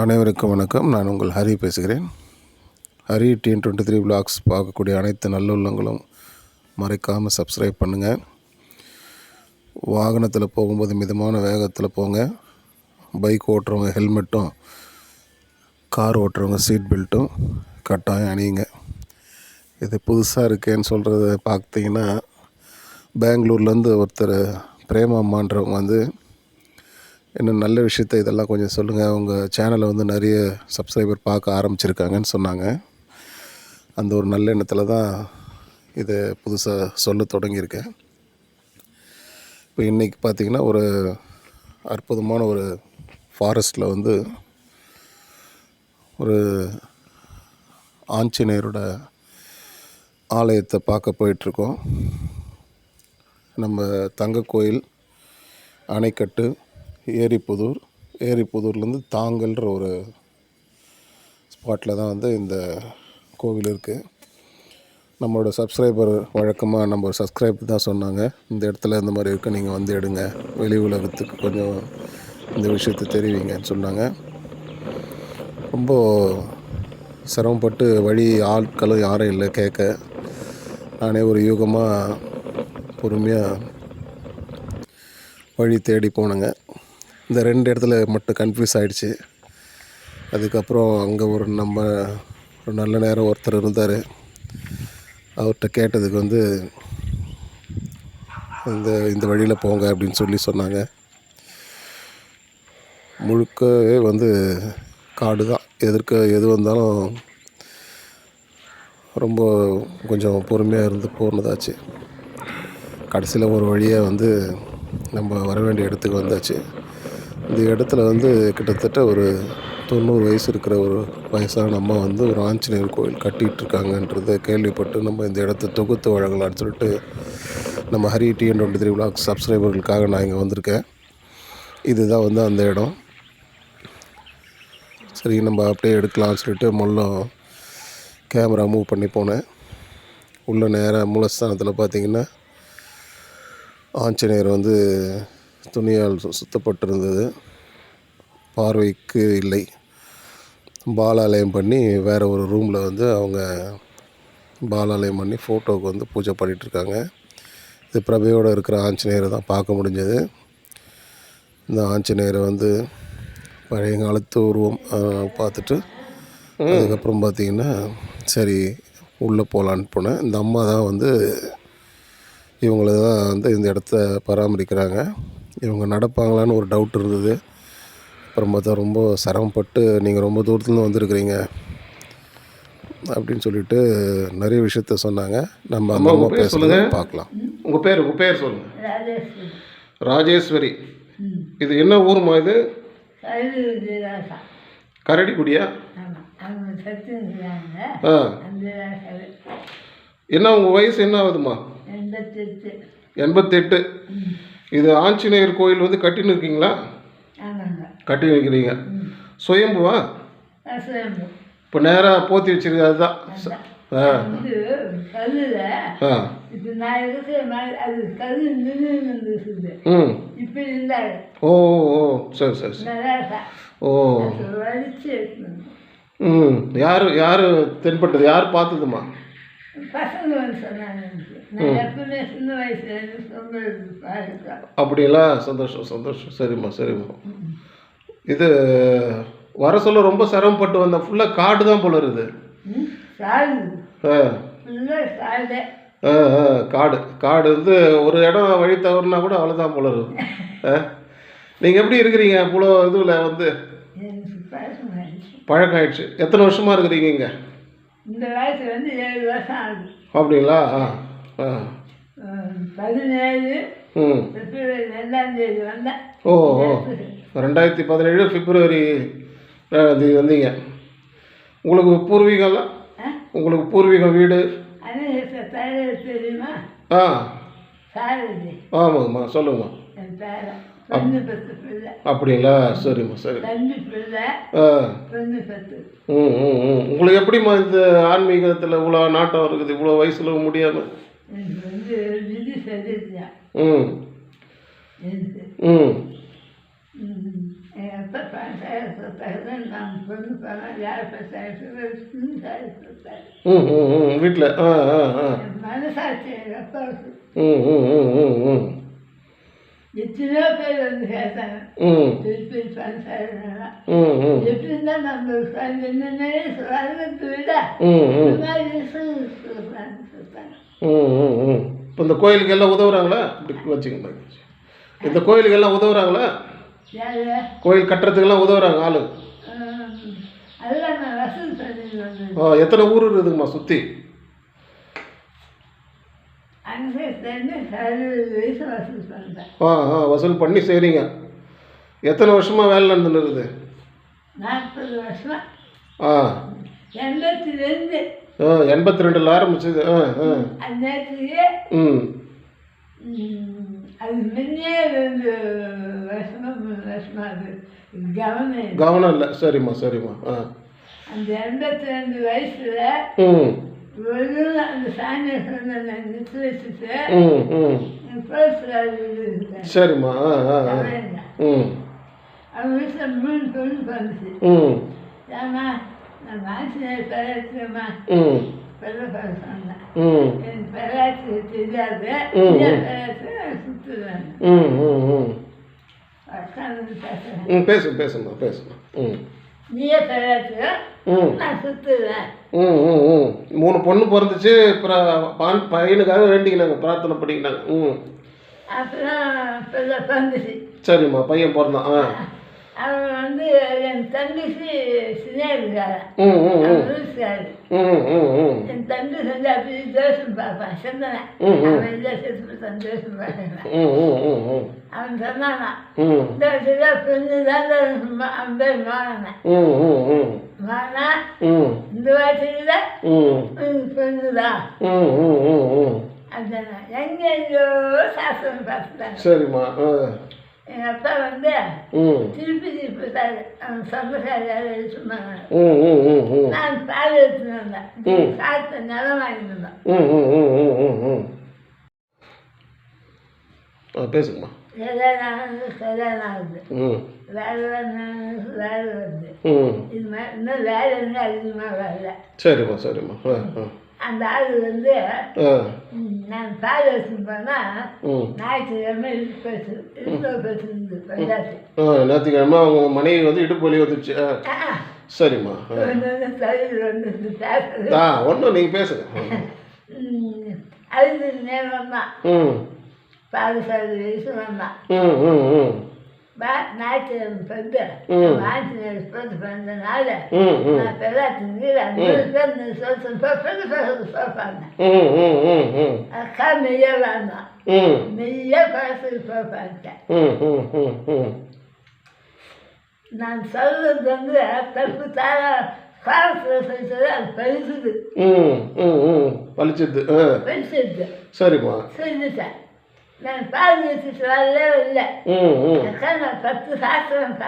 அனைவருக்கும் வணக்கம். நான் உங்கள் ஹரி பேசுகிறேன். Hari TN twenty three vlogs பார்க்கக்கூடிய அனைத்து நல்லுள்ளங்களும் மறைக்காமல் சப்ஸ்கிரைப் பண்ணுங்கள் வாகனத்தில் போகும்போது மிதமான வேகத்தில் போங்க. பைக் ஓட்டுறவங்க ஹெல்மெட்டும் கார் ஓட்டுறவங்க சீட் பெல்ட்டும் கட்டாயம் அணியுங்க. இது புதுசாக இருக்கேன்னு சொல்கிறத பார்த்தீங்கன்னா பெங்களூர்லேருந்து ஒருத்தர் பிரேமம்மான்றவங்க வந்து இன்னும் நல்ல விஷயத்த இதெல்லாம் கொஞ்சம் சொல்லுங்கள் உங்கள் சேனலை வந்து நிறைய சப்ஸ்கிரைபர் பார்க்க ஆரம்பிச்சிருக்காங்கன்னு சொன்னாங்க. அந்த ஒரு நல்ல எண்ணத்தில் தான் இதை புதுசாக சொல்ல தொடங்கியிருக்கேன். இப்போ இன்றைக்கி பார்த்தீங்கன்னா ஒரு அற்புதமான ஒரு ஃபாரஸ்ட்டில் வந்து ஒரு ஆஞ்சநேயரோட ஆலயத்தை பார்க்க போயிட்டுருக்கோம். நம்ம தங்க கோயில் அணைக்கட்டு ஏரிப்புதூர். ஏரிப்புதூர்லேருந்து தாங்கல்ன்ற ஒரு ஸ்பாட்டில் தான் வந்து இந்த கோவில் இருக்குது நம்மளோட சப்ஸ்கிரைபர் வழக்கமாக நம்ம சப்ஸ்கிரைப் தான் சொன்னாங்க. இந்த இடத்துல இந்த மாதிரி இருக்குது நீங்கள் வந்து எடுங்க. வெளி உலகத்துக்கு கொஞ்சம் இந்த விஷயத்தை தெரிவிங்கன்னு சொன்னாங்க. ரொம்ப சிரமப்பட்டு வழி ஆட்களும் யாரும் இல்லை கேட்க. நானே ஒரு யூகமாக பொறுமையாக வழி தேடி போனேங்க. இந்த ரெண்டு இடத்துல மட்டும் கன்ஃபியூஸ் ஆகிடுச்சு அதுக்கப்புறம் அங்கே ஒரு நம்ம ஒரு நல்ல நேரம் ஒருத்தர் இருந்தார். அவர்கிட்ட கேட்டதுக்கு வந்து இந்த இந்த வழியில் போங்க அப்படின்னு சொல்லி சொன்னாங்க. முழுக்கவே வந்து காடு தான். எதிர்க்க எது வந்தாலும் ரொம்ப கொஞ்சம் பொறுமையாக இருந்து போனதாச்சு. கடைசியில் ஒரு வழியாக வந்து நம்ம வர வேண்டிய இடத்துக்கு வந்தாச்சு. இந்த இடத்துல வந்து கிட்டத்தட்ட ஒரு தொண்ணூறு வயசு இருக்கிற ஒரு வயசான அம்மா வந்து ஒரு ஆஞ்சநேயர் கோயில் கட்டிகிட்ருக்காங்கன்றதை கேள்விப்பட்டு நம்ம இந்த இடத்த தொகுத்து வழங்கலாம்னு சொல்லிட்டு நம்ம Hari TN twenty three vlog சப்ஸ்கிரைபர்களுக்காக நான் இங்கே வந்திருக்கேன். இதுதான் வந்து அந்த இடம். சரி நம்ம அப்படியே எடுக்கலாம்னு சொல்லிட்டு முதல்ல கேமரா மூவ் பண்ணி போனேன். உள்ள நேராக மூலஸ்தானத்தில் பார்த்திங்கன்னா ஆஞ்சநேயர் வந்து துணியால் சு- சுத்தப்பட்டிருந்தது. பார்வைக்கு இல்லை. பாலாலயம் பண்ணி வேறு ஒரு ரூமில் வந்து அவங்க பாலாலயம் பண்ணி ஃபோட்டோவுக்கு வந்து பூஜை பண்ணிட்டு இருக்காங்க. இது பிரபையோடு இருக்கிற ஆஞ்சநேயரை தான் பார்க்க முடிஞ்சது. இந்த ஆஞ்சநேயரை வந்து பழைய காலத்து உருவம் பார்த்துட்டு அதுக்கப்புறம் பார்த்தீங்கன்னா சரி உள்ளே போகலான்னு போனேன். இந்த அம்மா தான் வந்து இவங்கள தான் வந்து இந்த இடத்த பராமரிக்கிறாங்க. இவங்க நடப்பாங்களான்னு ஒரு டவுட் இருந்தது. அப்புறம் பார்த்தா ரொம்ப சிரமப்பட்டு நீங்கள் ரொம்ப தூரத்துலேருந்து வந்திருக்கிறீங்க அப்படின்னு சொல்லிட்டு நிறைய விஷயத்த சொன்னாங்க. நம்ம அந்த அம்மா பேசுகிறத பார்க்கலாம். உங்கள் பேர் உங்கள் பேர் சொல்லுங்கள் ராஜேஸ்வரி. ராஜேஸ்வரி. இது என்ன ஊருமா இது? கரடிக்குடியா? ஆ. என்ன உங்கள் வயசு என்ன ஆகுதுமா எண்பத்தெட்டு. இது ஆஞ்சநேயர் கோயில் வந்து கட்டின்னு இருக்கீங்களா? கட்டி வைக்கிறீங்க. சுயம்புவா? இப்போ நேராக போத்தி வச்சிருக்கு அதுதான். ஆ. ஆ. ஓ ஓ, சரி சரி சரி. ஓ. ம். யார் யார் தென்பட்டது? யார் பார்த்ததுமா அப்படிங்களா? சந்தோஷம் சந்தோஷம். சரிம்மா சரிம்மா. இது வர சொல்ல ரொம்ப சிரமப்பட்டு வந்தேன் ஃபுல்லாக காடு தான் போல இருக்குது. ஆ. ஆ காடு. காடு வந்து ஒரு இடம் வழி தவறுனா கூட அவ்வளோதான் போல ஆ. நீங்கள் எப்படி இருக்கிறீங்க? இவ்வளோ இதுவில் வந்து பழக்கம் ஆயிடுச்சு எத்தனை வருஷமாக இருக்கிறீங்க இங்கே? இந்த வயசு வந்து ஏழு வருஷம் ஆகுது. அப்படிங்களா? ஆ ஆ. பதினேழு ம். பிப்ரவரி ரெண்டாம் தேதி வந்தேன். ஓ ஓ. ரெண்டாயிரத்தி பதினேழு பிப்ரவரி தேதி வந்தீங்க. உங்களுக்கு பூர்வீகம்லாம்? உங்களுக்கு பூர்வீகம் வீடு? ஆ. ஆமாங்கம்மா சொல்லுங்கம்மா. அப்படிங்களா? சரிம்மா சரி. ம் ம் ம். உங்களுக்கு எப்படிம்மா இந்த ஆன்மீகத்தில் இவ்வளோ நாட்டம் இருக்குது இவ்வளோ வயசில் முடியாமல் சரியா ம். ம். சொத்தாரு நம்ம பொண்ணு பணம் யார் ம் வீட்டில் ஆ ஆ ஆ மனசாட்சி அப்பாவுக்கு ம் ம் ம் ம் ம் எத்தனையோ பேர் வந்து கேட்டாங்க திருப்பி பஞ்சாயத்து எப்படி இருந்தால் நம்ம என்னென்ன சொல்கிறத விட இந்த மாதிரி சொல்கிறாங்க ம் ம் ம் இப்போ இந்த கோயிலுக்கு எல்லாம் உதவுறாங்களா? இப்படி வச்சுக்கோங்க. இந்த கோயிலுக்கு எல்லாம் உதவுறாங்களா? கோயில் கட்டுறதுக்கெல்லாம் உதவுறாங்க ஆளு. எத்தனை ஊர் இருக்குதுங்கம்மா சுற்றி ஆ ஆ வசூல் பண்ணி செய்கிறீங்க எத்தனை வருஷமாக வேலை நடந்துன்னு இருக்குது? நாற்பது வருஷம். ஆ. எண்பத்தி ரெண்டு. ஆ எண்பத்தி ரெண்டில் ஆரம்பிச்சது. ஆ ஆ. ம். அது முன்னே வருஷமா மூணு வருஷமா அது. கவனம். கவனம் இல்லை. சரிம்மா சரிம்மா. ஆ. அந்த எண்பத்தி ரெண்டு வயசுல ஒரு அந்த சாமியை சொன்ன நிறுத்தி வச்சுட்டு சரிம்மா. அவங்க வீட்டில் மூணு பொண்ணு ம். ஏமா நான் பெறாச்சுமா ம். பேசுங்க பேசுங்கம்மா பேசுங்க ம் மூணு பொண்ணு பிறந்துச்சு அப்புறம் பையனுக்காக வேண்டிக்கினாங்க பிரார்த்தனை பண்ணிக்கினாங்க. ம். சரிம்மா பையன் பிறந்தான். ஆ. அவன் வந்து என் ம் ம் ம். என் தம்பி செஞ்சு அப்படி தோஷம் பார்ப்பான் சிந்தனை. அவன் இல்லை செத்து தோஷம் பார்க்கலாம் அவன் சொன்னானா இந்த வருஷம் பொண்ணு தான் அவன் பேர் மாறினேன் மாறினா இந்த வருஷத்தில் ம். பொண்ணு தான். ம் ம் ம் ம். அப்படின்னா எங்கெங்கோ சாஸ்திரம் பார்த்துட்டாங்க சரிம்மா எங்கள் அப்பா வந்து திருப்பி திருப்பி தாரு அவன் சொந்தக்காரி சொன்னாங்க. நான் பால் எடுத்துன்னு வந்தேன். சாப்பிட்ட நிலம் வாங்கிட்டு வந்தேன். பேசுங்கம்மா. வேலை சரிம்மா சரிம்மா. அந்த ஆள் வந்து நான் பால் எடுத்துன்னு போனால் ஞாயிற்றுக்கிழமை இழுத்து பேசு இழுத்து பேசுறது பஞ்சாயத்து ஞாயிற்றுக்கிழமை அவங்க மனைவி வந்து இடுப்பு வலி வந்துச்சு சரிம்மா. ஆ. ஒன்றும் நீங்கள் பேசுங்க. ம், அழுது நேரம் தான். ம். பதினஞ்சு வயசு வந்தான் ம் ம். ம் பா ஞாயிற்றுக்கிழமை வந்து ம். ஆஞ்சநேயர் ஸ்போர்ட் பண்ணதுனால ம் ம் நான் பெறாத்து அந்த ம். அக்கா மெய்ய வேண்டாம் மெய்ய ம் ம் நான் சொல்றது வந்து தப்பு தார காலத்தில் சொல்லிட்டு அது பரிசுது ம் நான் வச்சுட்டு வரவே இல்லை. நான் பத்து சாஸ்திரம்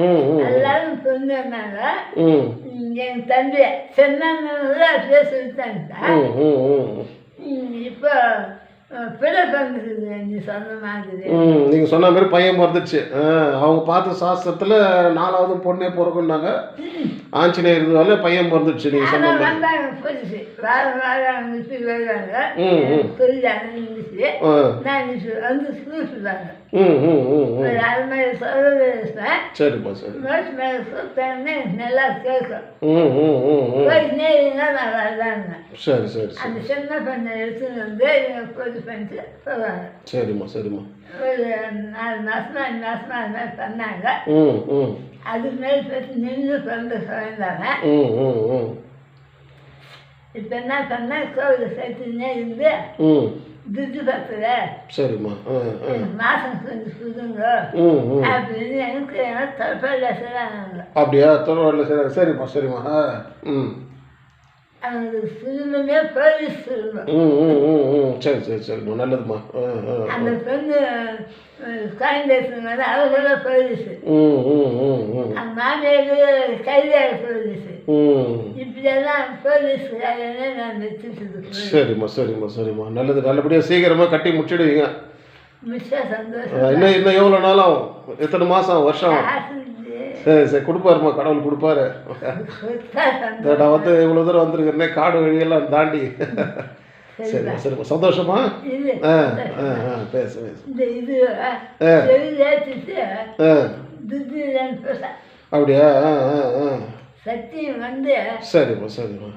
ம் எல்லாரும் சொன்னாங்க என் தம்பி சென்னாங்க ம், இப்போ நீங்கள் சொன்ன மாதிரி. பையன் பிறந்துச்சு ஆ, அவங்க பார்த்த சாஸ்திரத்தில் நாலாவது பொண்ணே பிறக்குன்னாங்க ஆஞ்சநேயர் இதுவால பையன் பிறந்துச்சு நீங்கள் சொன்ன மாதிரி. வந்தாங்க புதுசு வார வாரம் அனுப்பி வருவாங்க ம், ம். சொல்லி அனுப்பிச்சு ஆ நான் இப்போ வந்து ஸ்கூல்ஸுதாங்க ம் ம் ம் ம். ஒரு அரை மணி சொல்றது இருப்பேன் சரிப்பா சரி மோஸ்ட் மேலே சொல்லிட்டேன்னு நல்லா கேட்கும் நேரில் நான் வரலாங்க சரி. அந்த சின்ன பெண்ணை எடுத்துன்னு வந்து பொது பண்ணிட்டு சரிம்மா சரிம்மா. ஒரு நாலு மாசமா அஞ்சு மாசமா அது மாதிரி பண்ணாங்க. அதுக்கு மேல் பேசி நின்று பிறந்த ம் இப்போ என்ன பண்ணால் கோவிலை சேர்த்துன்னே இருந்து ம். துட்டு பத்துல சரிம்மா. கொஞ்சம் சுதுங்க அப்படின்னு எனக்கு எனக்கு தற்கொலை செய்கிறாங்க அப்படியா? சரிம்மா சரிம்மா. ஆ. ம். அவங்க சுதுமே போலீஸ் சொல்லணும் ம் ம் ம் ம் சரி சரி ஆ ஆ. அந்த பெண்ணு ம் ம் ம் அந்த மாமியார் கைதியாக போலீஸு ம். இப்படியெல்லாம் போலீஸ்காரனே நான் வச்சுட்டு சரிம்மா சரிம்மா சரிம்மா. நல்லது நல்லபடியாக சீக்கிரமாக கட்டி முடிச்சிடுவீங்க. சந்தோஷம். அஹ் இன்னும் இன்னும் எவ்வளோ நாள் ஆகும்? எத்தனை மாதம் வருஷம். சரி சரி கொடுப்பாருமா கடவுள் கொடுப்பாரு. நான் வந்து இவ்வளோ தூரம் வந்திருக்கிறேனே காடு வழியெல்லாம் தாண்டி. சரிம்மா சரிம்மா சந்தோஷமா? ஆ ஆ ஆ பேசு பேச. அப்படியா? ஆ ஆ ஆ. சத்தியம் வந்து சரிம்மா சரிம்மா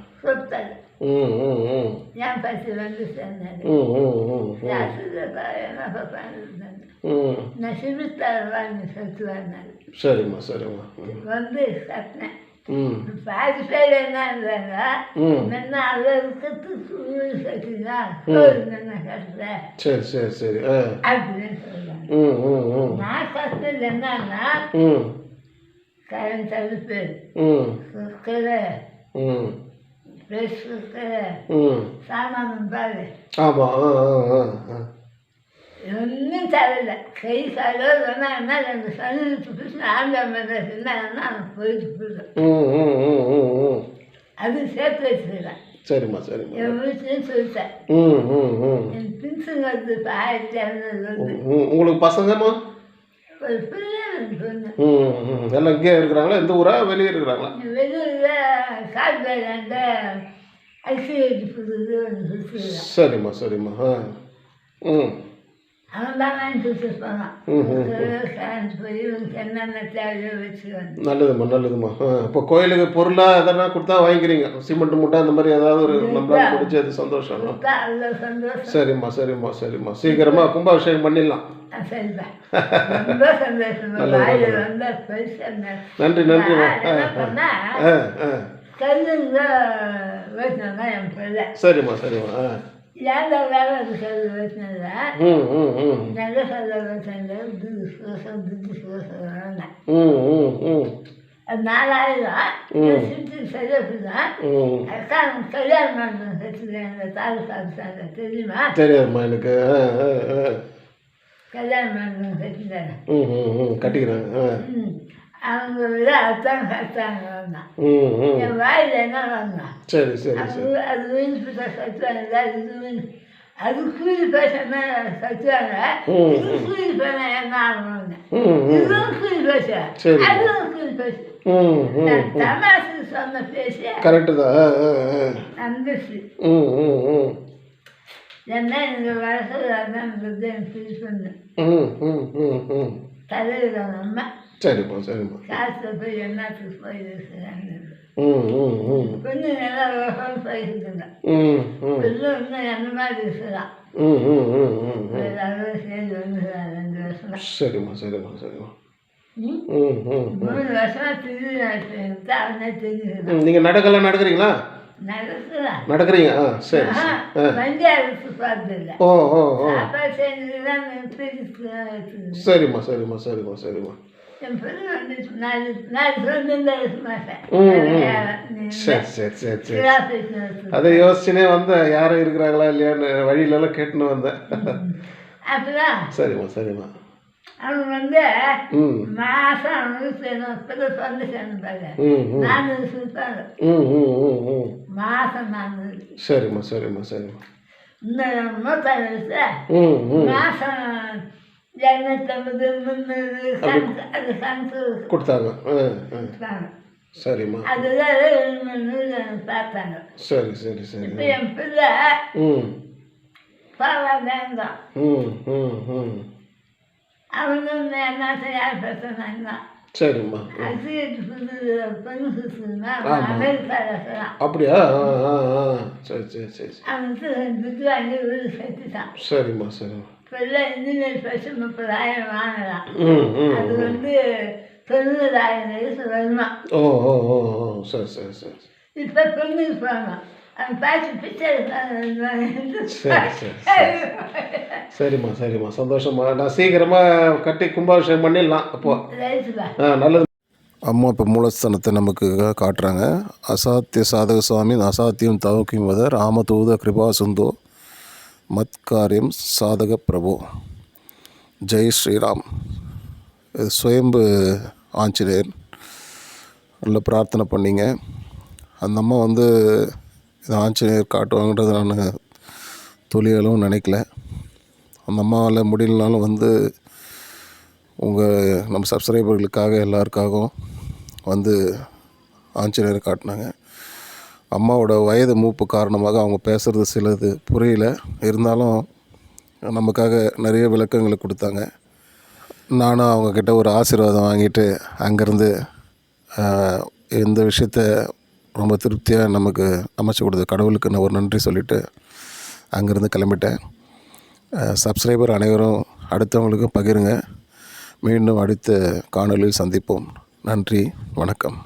என்ன ம் நான் சிறுத்தார் வாங்கி சத்து வாங்கினாரு சரிம்மா சரிம்மா வந்து பாதி பேர் என்ன இருந்தாங்க ம் முன்ன அளவுக்கு சோறு என்ன கட்டுற சரி சரி சரி அப்படின்னு சொல்லுவாங்க நான் கஷ்டம் என்னன்னா கரண்ட் அடுப்பு ம் ம். சாமான் பாரு. ஆமாம் ஆ ஆ ஆ ஒன்றும் தரல கை காலோ சொன்னாங்கன்னா ரெண்டு சனிச்சு பிடிச்சி ஆண்டாம் சொன்னாங்கன்னா போயிட்டு போயிடும். அது சேர்த்து வச்சுக்கிறேன் சரிம்மா சரிம்மா. என் வீட்லையும் சொல்லிட்டேன். என் பின்சன் வந்து ஆயிரத்தி இரநூறு உங்களுக்கு பசங்கம்மா? ஒரு பிள்ளை ம் எல்லாம் இங்கே இருக்கிறாங்களா? எந்த ஊரா? வெளியே இருக்கிறாங்களா? வெளியில் ஐசிஐடி புதுது ஒன்று சுற்றுறான் சரிம்மா சரிம்மா. ஆ. ம். அவன் தான் வாங்கி கொடுத்து போனான் ம், ம், கரண்ட் போய் இவனுக்கு என்னென்ன தேவையோ வச்சுக்கணும் நல்லதும்மா நல்லதும்மா. ஆ இப்போ கோயிலுக்கு பொருளாக எதனா கொடுத்தா வாங்கிக்கிறீங்க. சிமெண்ட் மூட்டை அந்த மாதிரி ஏதாவது ஒரு நம்மளால பிடிச்சது சந்தோஷம். சரிம்மா சரிம்மா சரிம்மா. சீக்கிரமா கும்பாபிஷேகம் பண்ணிடலாம். நன்றி பிள்ளை. சரிம்மா சரிம்மா. ஆ. ஏன்டா வேலை அது கல் வச்சினத ம் ம் ம் நல்ல சொல்ல வச்சிருந்த துது சுவசம் துது சுவசம் ம் ம் ம் அது நாலாயிரம் சிட்டு சரியாப்புதான் ம் அக்கா கல்யாணம் பண்ணணும் வச்சுருக்கேன் இந்த தாலுக்கா ஆஃபீஸாங்க தெரியுமா தெரியாதும்மா எனக்கு கல்யாணம் பண்ணணும் வச்சுருக்காங்க ம் அவங்க விட அத்தான் ம் என் வாயில் என்ன வந்தான்? சரி அது அது வீண் சத்துவாங்க இது வீண் அது கூலி பேசனா சத்துவாங்க? ம், இது கூலி பேச என்ன ஆகணும்னு. இதுவும் கூலி பேச. அதுவும் கூலி பேச தமாசு சொன்ன பேசி கரெக்டு தான். என்ன இந்த வருஷம் அதான் ஃபீல் பண்ணு ம் ம் சரிம்மா சரிம்மா காசு போய் என்னத்துக்கு போய் இருக்கிறாங்க ம் ம் ம். பொண்ணு நல்லா விவசாயம் போயிருக்குங்க ம் ம். பொண்ணு இன்னும் என்ன மாதிரி இருக்கிறான் எல்லாரும் சேர்ந்து வந்துக்கிறான் ரெண்டு வருஷமா. சரிம்மா சரிம்மா சரிம்மா மூணு வருஷமா திருவிழா அவனே தெரிஞ்சுக்கிறான் நீங்கள் நடக்கலாம் நடக்கிறீங்களா? நடக்கிறீங்க ஆ சரி ஓ ஓ ஓ. சரிம்மா சரிம்மா சரிம்மா சரிம்மா. வந்து சரி சரி சரி சரி அதை யோசிச்சுனே வந்தேன் யாரும் இருக்கிறாங்களா இல்லையான்னு வழியிலலாம் கேட்டுன்னு வந்தேன் சரிம்மா சரிம்மா அவன் வந்து மாசம் அவனுக்கு செய்யணும் இப்பதான் சொந்த செய்யணும் பாரு ம் ம் நானூறு ம் மாசம் நானூறு சரிம்மா சரிம்மா சரிம்மா இன்னும் மூத்தாறு வயசு ம் ம் மாசம் கொடுத்தாங்க. சரிம்மா. அதுதான் பார்த்தாங்க சரி சரி சரி. இப்போ என் பிள்ளை ம். பாவாதான் தான் ம் ம் ம். அவனும் என்ன யார் பேசுனாங்க சரிம்மா. அப்படியா? சரி சரி சரி. சரிம்மா சரிம்மா. பிள்ளை இன்ஜினியர் பரிசு முப்பதாயிரம் வாங்கலாம் அது வந்து தொண்ணூறாயிரம் வயசு வருமா ஓ ஓ ஓ ஓ சரி சரி சரி. இப்போ பொண்ணுக்கு போகணும் சரிம்மா சரிம்மா. சந்தோஷமா நான் சீக்கிரமாக கட்டி கும்பாபிஷேகம் பண்ணிடலாம். அப்போ. நல்லது. அம்மா இப்போ மூலஸ்தானத்தை நமக்கு காட்டுறாங்க. அசாத்திய சாதக சுவாமி அசாத்தியம் தவக்கிம் வத ராமதூத கிருபா சுந்தோ மத்காரியம் சாதக பிரபு. ஜெய் ஸ்ரீராம். இது சுயம்பு ஆஞ்சநேயர். நல்ல பிரார்த்தனை பண்ணிங்க. அந்த அம்மா வந்து இது ஆஞ்சநேயர் காட்டுவாங்கன்றது நான் தொழிலும் நினைக்கல. அந்த அம்மாவால் முடியலனாலும் வந்து உங்கள் நம்ம சப்ஸ்கிரைபர்களுக்காக எல்லாருக்காகவும் வந்து ஆஞ்சநேயர் காட்டினாங்க. அம்மாவோட வயது மூப்பு காரணமாக அவங்க பேசுகிறது சிலது புரியல. இருந்தாலும் நமக்காக நிறைய விளக்கங்களை கொடுத்தாங்க. நானும் அவங்கக்கிட்ட ஒரு ஆசீர்வாதம் வாங்கிட்டு அங்கேருந்து இந்த விஷயத்த ரொம்ப திருப்தியாக நமக்கு அமைச்சு கொடுத்த கடவுளுக்கு நான் ஒரு நன்றி சொல்லிவிட்டு அங்கேருந்து கிளம்பிட்டேன். சப்ஸ்கிரைபர் அனைவரும் அடுத்தவங்களுக்கு பகிருங்க. மீண்டும் அடுத்த காணொளியில் சந்திப்போம். நன்றி வணக்கம்.